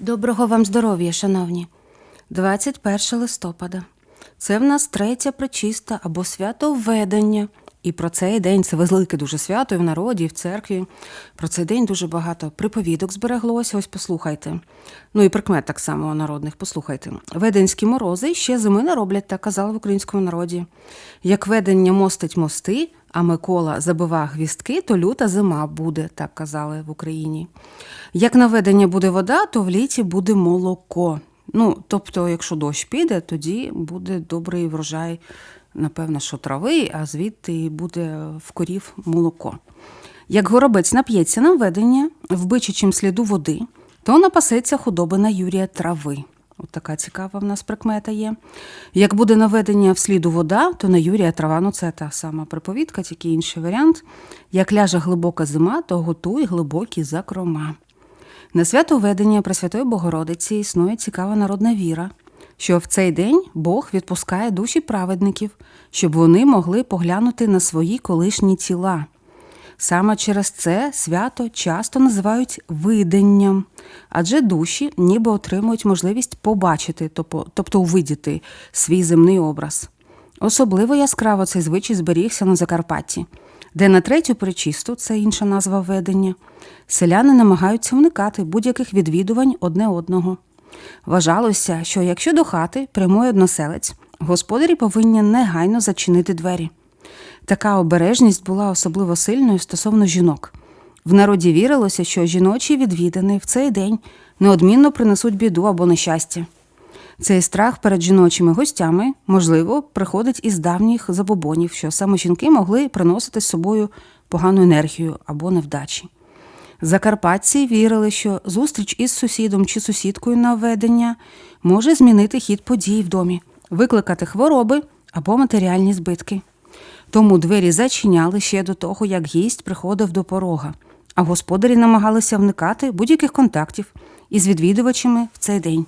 Доброго вам здоров'я, шановні. 21 листопада. Це в нас третя причиста або свято введення. І про цей день це велике дуже свято і в народі, і в церкві. Про цей день дуже багато приповідок збереглося. Ось послухайте. Ну і прикмет так само народних. Послухайте. Веденські морози ще зими не роблять, так казали в українському народі. Як ведення мостить мости, а Микола забива гвістки, то люта зима буде, так казали в Україні. Як на ведення буде вода, то в літі буде молоко. Ну, тобто, якщо дощ піде, тоді буде добрий врожай, напевно, що трави, а звідти буде в корів молоко. Як горобець нап'ється на ведення в сліду води, то напасеться худобина Юрія трави. От така цікава в нас прикмета є. Як буде наведення в сліду вода, то на Юрія трава, ну це та сама приповідка, тільки інший варіант. Як ляже глибока зима, то готуй глибокі закрома. На свято ведення Пресвятої Богородиці існує цікава народна віра, що в цей день Бог відпускає душі праведників, щоб вони могли поглянути на свої колишні тіла. Саме через це свято часто називають виденням, адже душі ніби отримують можливість побачити, тобто- увидіти свій земний образ. Особливо яскраво цей звичай зберігся на Закарпатті, де на третю причисту, це інша назва ведення, селяни намагаються уникати будь-яких відвідувань одне одного. Вважалося, що якщо до хати прямує односелець, господарі повинні негайно зачинити двері. Така обережність була особливо сильною стосовно жінок. В народі вірилося, що жіночі відвідини в цей день неодмінно принесуть біду або нещастя. Цей страх перед жіночими гостями, можливо, приходить із давніх забобонів, що саме жінки могли приносити з собою погану енергію або невдачі. Закарпатці вірили, що зустріч із сусідом чи сусідкою на введення може змінити хід подій в домі, викликати хвороби або матеріальні збитки. Тому двері зачиняли ще до того, як гість приходив до порога, а господарі намагалися вникати будь-яких контактів із відвідувачами в цей день.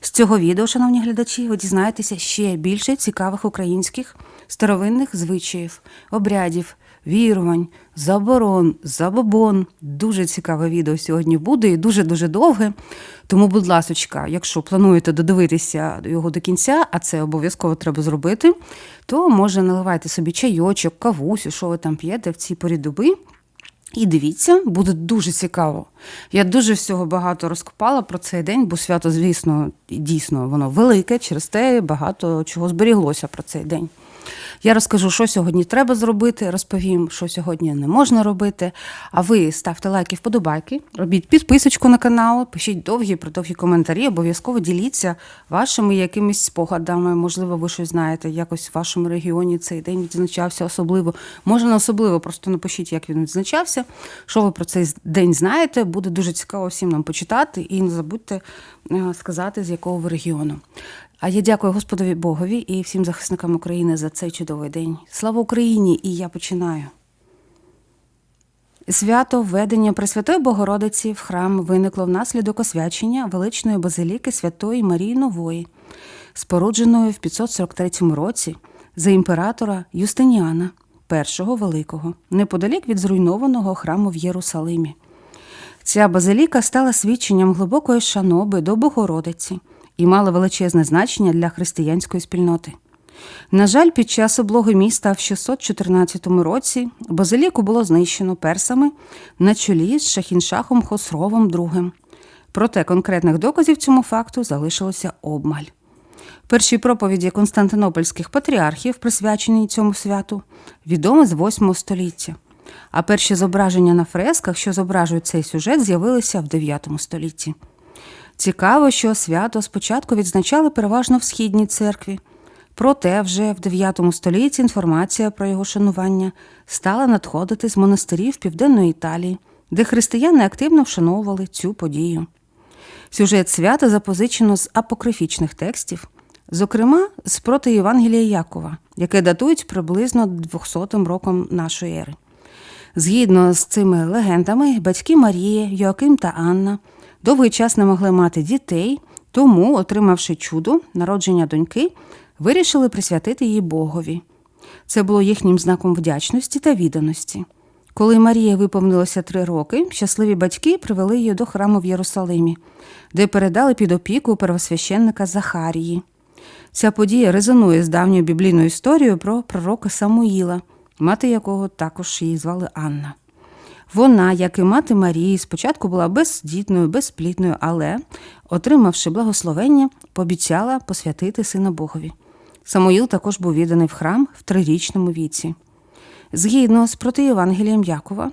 З цього відео, шановні глядачі, ви дізнаєтеся ще більше цікавих українських старовинних звичаїв, обрядів, вірувань, заборон, забобон. Дуже цікаве відео сьогодні буде і дуже-дуже довге. Тому, будь ласочка, якщо плануєте додивитися його до кінця, а це обов'язково треба зробити, то може наливайте собі чайочок, кавусю, що ви там п'єте в цій порі доби. І дивіться, буде дуже цікаво. Я дуже всього багато розкопала про цей день, бо свято, звісно, дійсно воно велике, через те багато чого зберіглося про цей день. Я розкажу, що сьогодні треба зробити, розповім, що сьогодні не можна робити. А ви ставте лайки, вподобайки, робіть підписочку на канал, пишіть довгі продовгі коментарі, обов'язково діліться вашими якимись спогадами. Можливо, ви щось знаєте, якось в вашому регіоні цей день відзначався особливо. Може, не особливо, просто напишіть, як він відзначався. Що ви про цей день знаєте? Буде дуже цікаво всім нам почитати і не забудьте е, сказати, з якого ви регіону. А я дякую Господові Богові і всім захисникам України за цей чудовий день. Слава Україні! І я починаю. Свято введення Пресвятої Богородиці в храм виникло внаслідок освячення величної базиліки Святої Марії Нової, спорудженої в 543 році за імператора Юстиніана I Великого, неподалік від зруйнованого храму в Єрусалимі. Ця базиліка стала свідченням глибокої шаноби до Богородиці і мала величезне значення для християнської спільноти. На жаль, під час облоги міста в 614 році базиліку було знищено персами на чолі з Шахіншахом Хосровом II. Проте конкретних доказів цьому факту залишилося обмаль. Перші проповіді константинопольських патріархів, присвячені цьому святу, відомі з 8 століття. А перші зображення на фресках, що зображують цей сюжет, з'явилися в 9 столітті. Цікаво, що свято спочатку відзначали переважно в східній церкві. Проте вже в 9 столітті інформація про його шанування стала надходити з монастирів Південної Італії, де християни активно вшановували цю подію. Сюжет свята запозичено з апокрифічних текстів, зокрема з проти Євангелія Якова, яке датують приблизно 200 роком нашої ери. Згідно з цими легендами, батьки Марії, Йоаким та Анна довгий час не могли мати дітей, тому, отримавши чудо, народження доньки, вирішили присвятити її Богові. Це було їхнім знаком вдячності та відданості. Коли Марія виповнилося три роки, щасливі батьки привели її до храму в Єрусалимі, де передали під опіку первосвященника Захарії. Ця подія резонує з давньою біблійною історією про пророка Самуїла, мати якого також її звали Анна. Вона, як і мати Марії, спочатку була бездітною, безплітною, але, отримавши благословення, пообіцяла посвятити сина Богові. Самуїл також був відданий в храм в трирічному віці. Згідно з протиєвангелієм Якова,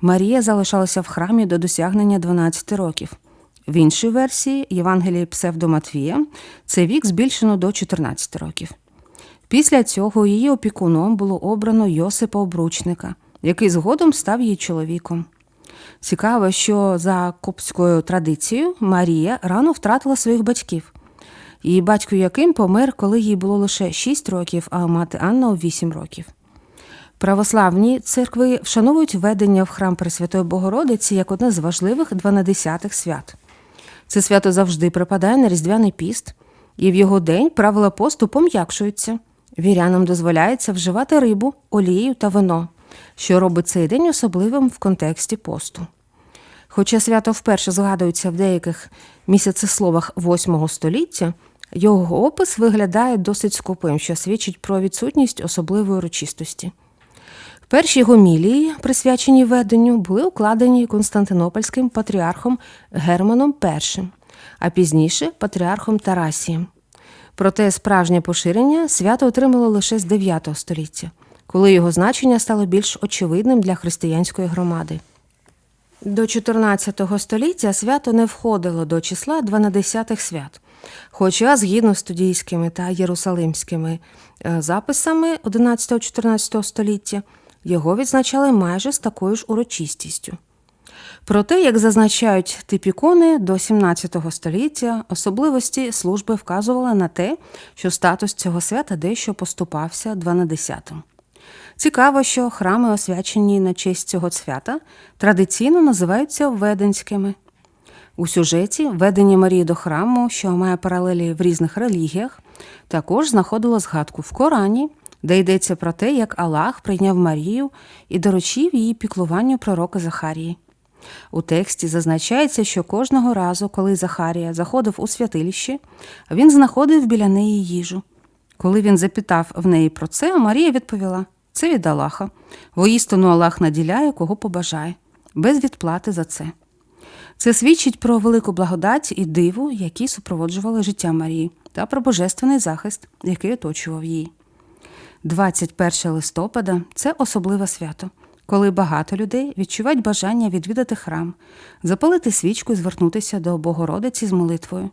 Марія залишалася в храмі до досягнення 12 років. В іншій версії Євангелії Псевдоматвія цей вік збільшено до 14 років. Після цього її опікуном було обрано Йосипа Обручника, який згодом став її чоловіком. Цікаво, що за коптською традицією Марія рано втратила своїх батьків. Її батько Яким помер, коли їй було лише 6 років, а мати Анна у 8 років. Православні церкви вшановують введення в храм Пресвятої Богородиці як одне з важливих дванадесятих свят. Це свято завжди припадає на Різдвяний піст, і в його день правила посту пом'якшуються. Вірянам дозволяється вживати рибу, олію та вино, що робить цей день особливим в контексті посту. Хоча свято вперше згадується в деяких місяцесловах VIII століття, його опис виглядає досить скупим, що свідчить про відсутність особливої урочистості. Перші гомілії, присвячені веденню, були укладені константинопольським патріархом Германом І, а пізніше патріархом Тарасієм. Проте справжнє поширення свято отримало лише з 9 століття, коли його значення стало більш очевидним для християнської громади. До 14 століття свято не входило до числа дванадесятих свят. Хоча, згідно з студійськими та єрусалимськими е, записами 11-14 століття, його відзначали майже з такою ж урочистістю. Проте, як зазначають типікони, до 17 століття особливості служби вказували на те, що статус цього свята дещо поступався дванадесятим. Цікаво, що храми, освячені на честь цього свята, традиційно називаються веденськими. У сюжеті ведення Марії до храму, що має паралелі в різних релігіях, також знаходило згадку в Корані, де йдеться про те, як Аллах прийняв Марію і доручив її піклуванню пророка Захарії. У тексті зазначається, що кожного разу, коли Захарія заходив у святилище, він знаходив біля неї їжу. Коли він запитав в неї про це, Марія відповіла: це від Аллаха. Воістину Аллах наділяє, кого побажає, без відплати за це. Це свідчить про велику благодать і диву, які супроводжували життя Марії, та про божественний захист, який оточував її. 21 листопада це особливе свято, коли багато людей відчувають бажання відвідати храм, запалити свічку і звернутися до Богородиці з молитвою.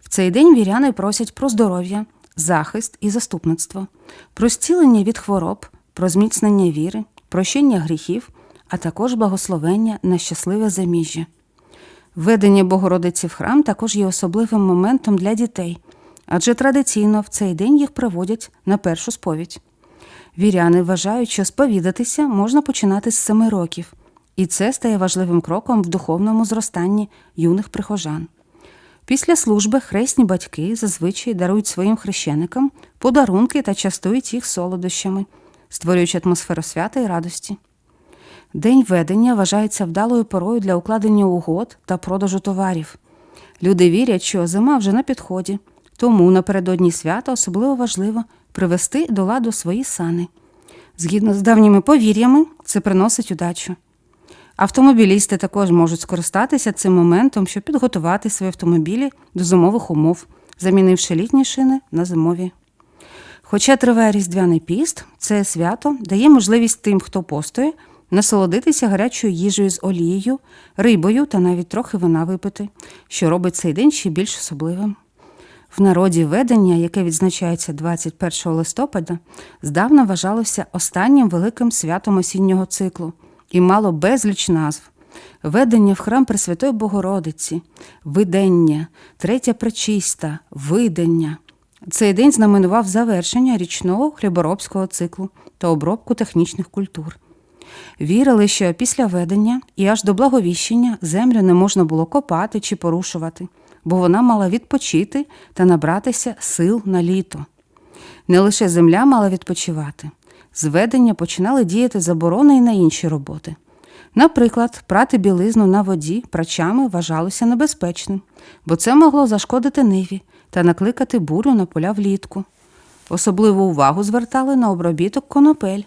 В цей день віряни просять про здоров'я, захист і заступництво, про зцілення від хвороб, про зміцнення віри, прощення гріхів, а також благословення на щасливе заміжжя. Введення Богородиці в храм також є особливим моментом для дітей, адже традиційно в цей день їх приводять на першу сповідь. Віряни вважають, що сповідатися можна починати з семи років, і це стає важливим кроком в духовному зростанні юних прихожан. Після служби хресні батьки зазвичай дарують своїм хрещеникам подарунки та частують їх солодощами, створюючи атмосферу свята і радості. День ведення вважається вдалою порою для укладення угод та продажу товарів. Люди вірять, що зима вже на підході, тому напередодні свята особливо важливо привести до ладу свої сани. Згідно з давніми повір'ями, це приносить удачу. Автомобілісти також можуть скористатися цим моментом, щоб підготувати свої автомобілі до зимових умов, замінивши літні шини на зимові. Хоча триває різдвяний піст, це свято дає можливість тим, хто постоє, насолодитися гарячою їжею з олією, рибою та навіть трохи вина випити, що робить цей день ще більш особливим. В народі ведення, яке відзначається 21 листопада, здавна вважалося останнім великим святом осіннього циклу і мало безліч назв. Ведення в храм Пресвятої Богородиці, видення, третя пречиста, видення. Цей день знаменував завершення річного хліборобського циклу та обробку технічних культур. Вірили, що після ведення і аж до благовіщення землю не можна було копати чи порушувати, бо вона мала відпочити та набратися сил на літо. Не лише земля мала відпочивати. з ведення починали діяти заборони і на інші роботи. Наприклад, прати білизну на воді прачами вважалося небезпечним, бо це могло зашкодити ниві та накликати бурю на поля влітку. Особливу увагу звертали на обробіток конопель.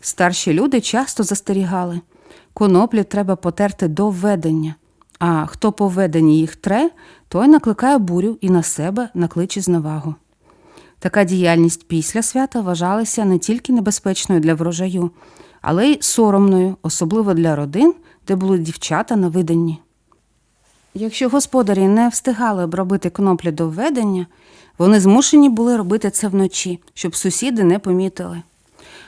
Старші люди часто застерігали коноплі треба потерти до введення, а хто по введенні їх тре, той накликає бурю і на себе накличе зневагу. Така діяльність після свята вважалася не тільки небезпечною для врожаю, але й соромною, особливо для родин, де були дівчата на виданні. Якщо господарі не встигали обробити коноплі до введення, вони змушені були робити це вночі, щоб сусіди не помітили.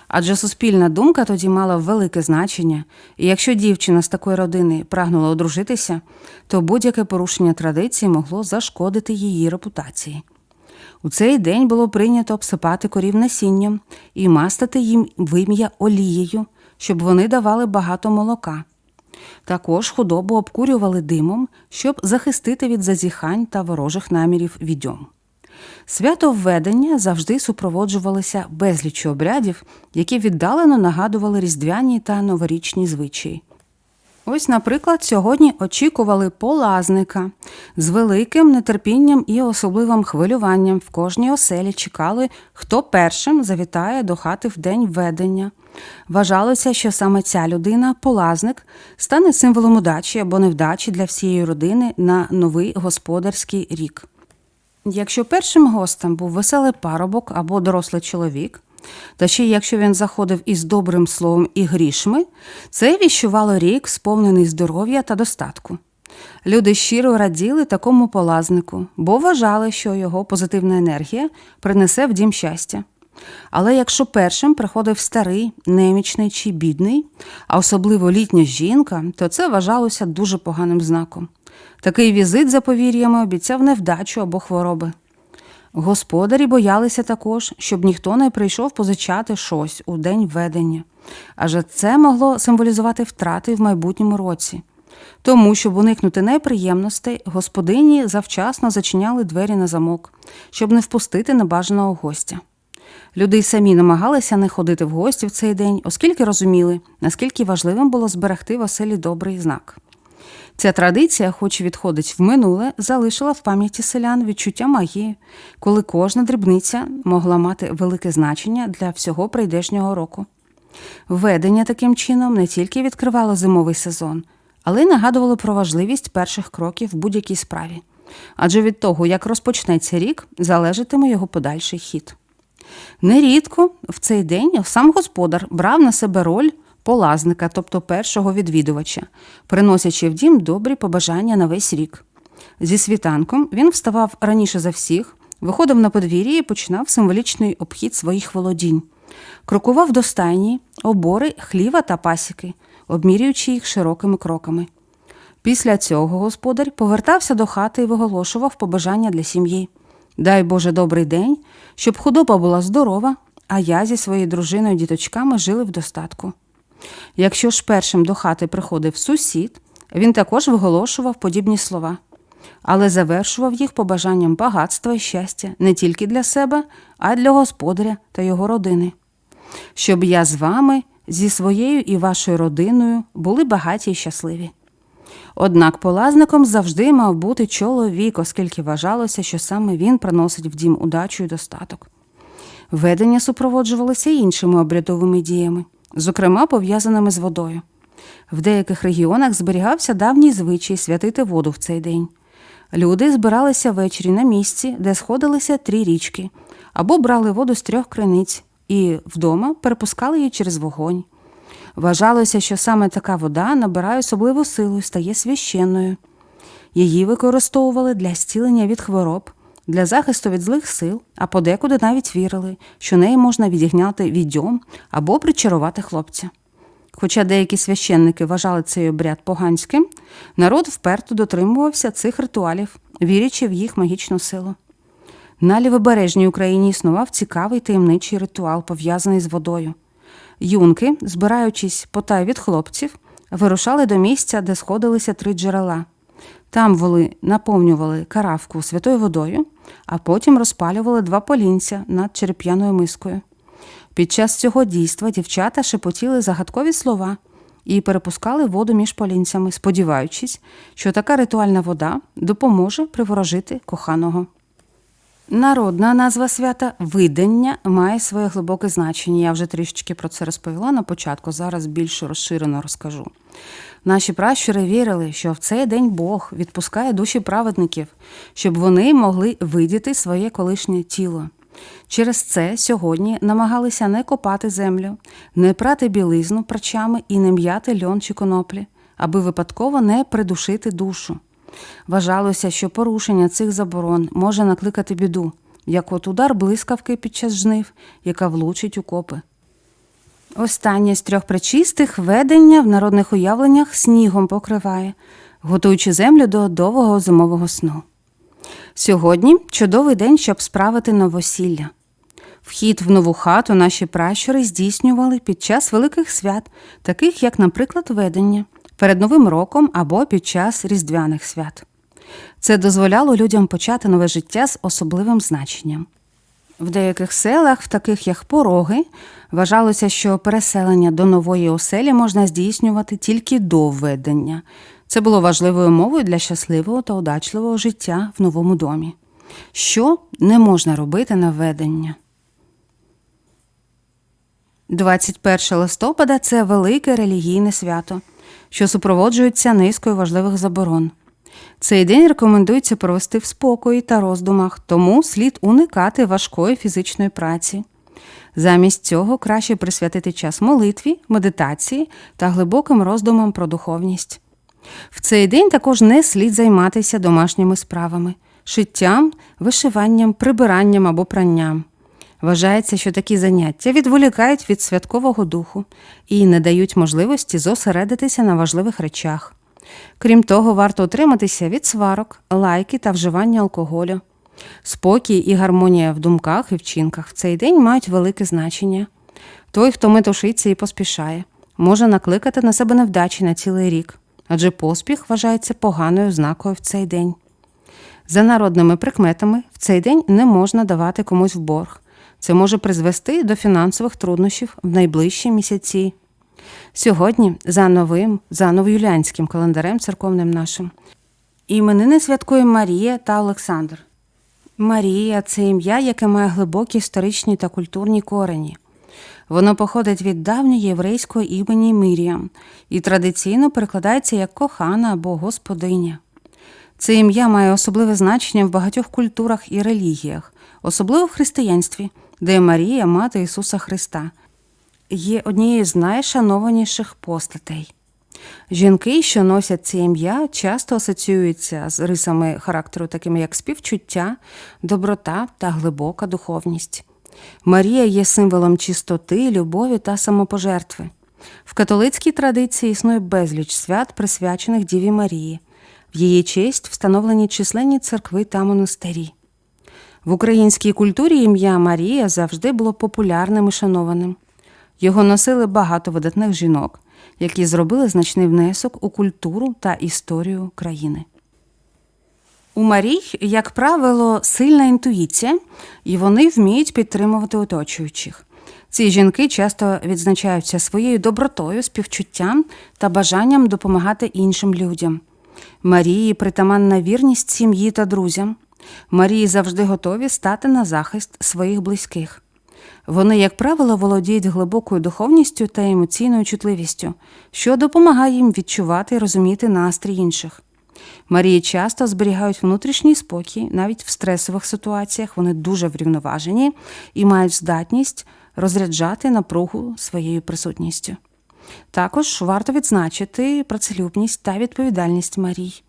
Адже суспільна думка тоді мала велике значення, і якщо дівчина з такої родини прагнула одружитися, то будь-яке порушення традиції могло зашкодити її репутації. У цей день було прийнято обсипати корів насінням і мастити їм вим'я олією, щоб вони давали багато молока. Також худобу обкурювали димом, щоб захистити від зазіхань та ворожих намірів відьом. Свято введення завжди супроводжувалися безліччю обрядів, які віддалено нагадували різдвяні та новорічні звичаї. Ось, наприклад, сьогодні очікували полазника з великим нетерпінням і особливим хвилюванням в кожній оселі чекали, хто першим завітає до хати в день введення. Вважалося, що саме ця людина, полазник, стане символом удачі або невдачі для всієї родини на новий господарський рік. Якщо першим гостем був веселий парубок або дорослий чоловік, та ще якщо він заходив із добрим словом і грішми, це віщувало рік, сповнений здоров'я та достатку. Люди щиро раділи такому полазнику, бо вважали, що його позитивна енергія принесе в дім щастя. Але якщо першим приходив старий, немічний чи бідний, а особливо літня жінка, то це вважалося дуже поганим знаком. Такий візит за повір'ями обіцяв невдачу або хвороби. Господарі боялися також, щоб ніхто не прийшов позичати щось у день ведення, адже це могло символізувати втрати в майбутньому році. Тому, щоб уникнути неприємностей, господині завчасно зачиняли двері на замок, щоб не впустити небажаного гостя. Люди й самі намагалися не ходити в гості в цей день, оскільки розуміли, наскільки важливим було зберегти в оселі добрий знак. Ця традиція, хоч і відходить в минуле, залишила в пам'яті селян відчуття магії, коли кожна дрібниця могла мати велике значення для всього прийдешнього року. Введення таким чином не тільки відкривало зимовий сезон, але й нагадувало про важливість перших кроків в будь-якій справі. Адже від того, як розпочнеться рік, залежатиме його подальший хід. Нерідко в цей день сам господар брав на себе роль полазника, тобто першого відвідувача, приносячи в дім добрі побажання на весь рік. Зі світанком він вставав раніше за всіх, виходив на подвір'я і починав символічний обхід своїх володінь, крокував до стайні, обори, хліва та пасіки, обмірюючи їх широкими кроками. Після цього господар повертався до хати і виголошував побажання для сім'ї. Дай Боже добрий день, щоб худоба була здорова, а я зі своєю дружиною і діточками жили в достатку. Якщо ж першим до хати приходив сусід, він також виголошував подібні слова, але завершував їх побажанням багатства і щастя не тільки для себе, а й для господаря та його родини. Щоб я з вами, зі своєю і вашою родиною були багаті і щасливі. Однак полазником завжди мав бути чоловік, оскільки вважалося, що саме він приносить в дім удачу і достаток. Ведення супроводжувалося іншими обрядовими діями зокрема пов'язаними з водою. В деяких регіонах зберігався давній звичай святити воду в цей день. Люди збиралися ввечері на місці, де сходилися три річки, або брали воду з трьох криниць і вдома перепускали її через вогонь. Вважалося, що саме така вода набирає особливу силу і стає священною. Її використовували для зцілення від хвороб, для захисту від злих сил, а подекуди навіть вірили, що неї можна відігняти відьом або причарувати хлопця. Хоча деякі священники вважали цей обряд поганським, народ вперто дотримувався цих ритуалів, вірячи в їх магічну силу. На лівобережній Україні існував цікавий таємничий ритуал, пов'язаний з водою. Юнки, збираючись потай від хлопців, вирушали до місця, де сходилися три джерела. Там вони наповнювали каравку святою водою, а потім розпалювали два полінця над череп'яною мискою. Під час цього дійства дівчата шепотіли загадкові слова і перепускали воду між полінцями, сподіваючись, що така ритуальна вода допоможе приворожити коханого. Народна назва свята видання має своє глибоке значення. Я вже трішечки про це розповіла на початку, зараз більш розширено розкажу. Наші пращури вірили, що в цей день Бог відпускає душі праведників, щоб вони могли видіти своє колишнє тіло. Через це сьогодні намагалися не копати землю, не прати білизну прачами і не м'яти льон чи коноплі, аби випадково не придушити душу. Вважалося, що порушення цих заборон може накликати біду, як от удар блискавки під час жнив, яка влучить у копи. Останнє з трьох причистих ведення в народних уявленнях снігом покриває, готуючи землю до довгого зимового сну. Сьогодні чудовий день, щоб справити новосілля. Вхід в нову хату наші пращури здійснювали під час великих свят, таких як, наприклад, ведення, перед Новим роком або під час різдвяних свят. Це дозволяло людям почати нове життя з особливим значенням. В деяких селах, в таких як Пороги, вважалося, що переселення до нової оселі можна здійснювати тільки до введення. Це було важливою мовою для щасливого та удачливого життя в новому домі. Що не можна робити на введення? 21 листопада це велике релігійне свято, що супроводжується низкою важливих заборон. Цей день рекомендується провести в спокої та роздумах, тому слід уникати важкої фізичної праці. Замість цього краще присвятити час молитві, медитації та глибоким роздумам про духовність. В цей день також не слід займатися домашніми справами, шиттям, вишиванням, прибиранням або пранням. Вважається, що такі заняття відволікають від святкового духу і не дають можливості зосередитися на важливих речах. Крім того, варто утриматися від сварок, лайки та вживання алкоголю. Спокій і гармонія в думках і вчинках в цей день мають велике значення. Той, хто метушиться і поспішає, може накликати на себе невдачі на цілий рік, адже поспіх вважається поганою знакою в цей день. За народними прикметами, в цей день не можна давати комусь в борг. Це може призвести до фінансових труднощів в найближчі місяці. Сьогодні, за новим, за новоюліанським календарем церковним нашим, іменини святкує Марія та Олександр. Марія це ім'я, яке має глибокі історичні та культурні корені. Воно походить від давньої єврейського імені Міріам і традиційно перекладається як кохана або господиня. Це ім'я має особливе значення в багатьох культурах і релігіях, особливо в християнстві, де Марія, мати Ісуса Христа, є однією з найшанованіших постатей. Жінки, що носять це ім'я, часто асоціюються з рисами характеру, такими як співчуття, доброта та глибока духовність. Марія є символом чистоти, любові та самопожертви. В католицькій традиції існує безліч свят, присвячених Діві Марії. В її честь встановлені численні церкви та монастирі. В українській культурі ім'я Марія завжди було популярним і шанованим. Його носили багато видатних жінок, які зробили значний внесок у культуру та історію країни. У Марій, як правило, сильна інтуїція, і вони вміють підтримувати оточуючих. Ці жінки часто відзначаються своєю добротою, співчуттям та бажанням допомагати іншим людям. Марії притаманна вірність сім'ї та друзям. Марії завжди готові стати на захист своїх близьких. Вони, як правило, володіють глибокою духовністю та емоційною чутливістю, що допомагає їм відчувати і розуміти настрій інших. Марії часто зберігають внутрішній спокій, навіть в стресових ситуаціях вони дуже врівноважені і мають здатність розряджати напругу своєю присутністю. Також варто відзначити працелюбність та відповідальність Марій.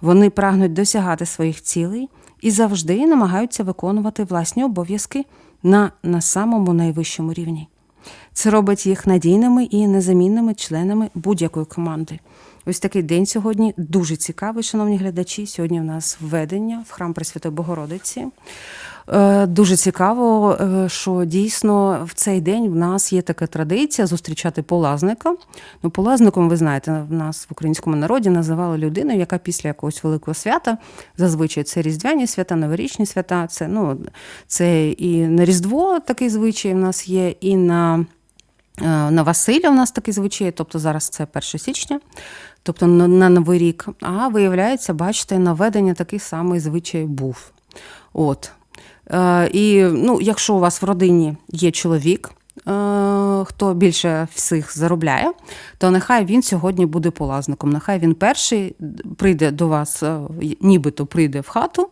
Вони прагнуть досягати своїх цілей і завжди намагаються виконувати власні обов'язки на, на самому найвищому рівні. Це робить їх надійними і незамінними членами будь-якої команди. Ось такий день сьогодні дуже цікавий, шановні глядачі. Сьогодні в нас введення в храм Пресвятої Богородиці. Е, Дуже цікаво, е, що дійсно в цей день в нас є така традиція зустрічати полазника. Ну, полазником, ви знаєте, в нас в українському народі називали людину, яка після якогось великого свята, зазвичай це різдвяні свята, новорічні свята. Це, ну, це і на Різдво такий звичай в нас є, і на. Е, На Василя у нас такий звичай, тобто зараз це 1 січня, тобто на Новий рік. А виявляється, бачите, наведення такий самий звичай був. От. Е, і ну, якщо у вас в родині є чоловік, е, хто більше всіх заробляє, то нехай він сьогодні буде полазником. Нехай він перший прийде до вас, е, нібито прийде в хату,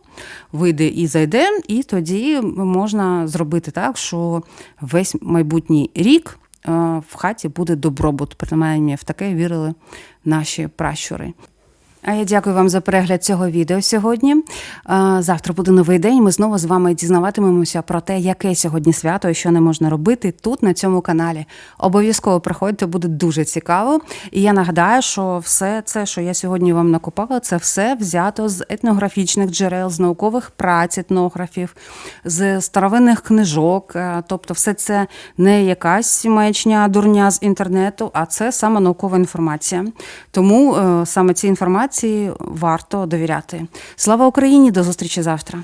вийде і зайде, і тоді можна зробити так, що весь майбутній рік в хаті буде добробут. Принаймні, в таке вірили наші пращури. А я дякую вам за перегляд цього відео сьогодні. Завтра буде новий день. Ми знову з вами дізнаватимемося про те, яке сьогодні свято і що не можна робити тут, на цьому каналі. Обов'язково приходьте, буде дуже цікаво. І я нагадаю, що все це, що я сьогодні вам накопала, це все взято з етнографічних джерел, з наукових праць етнографів, з старовинних книжок. Е, Тобто, все це не якась маячня, дурня з інтернету, а це саме наукова інформація. Тому е, саме цій інформації варто довіряти. Слава Україні! До зустрічі завтра.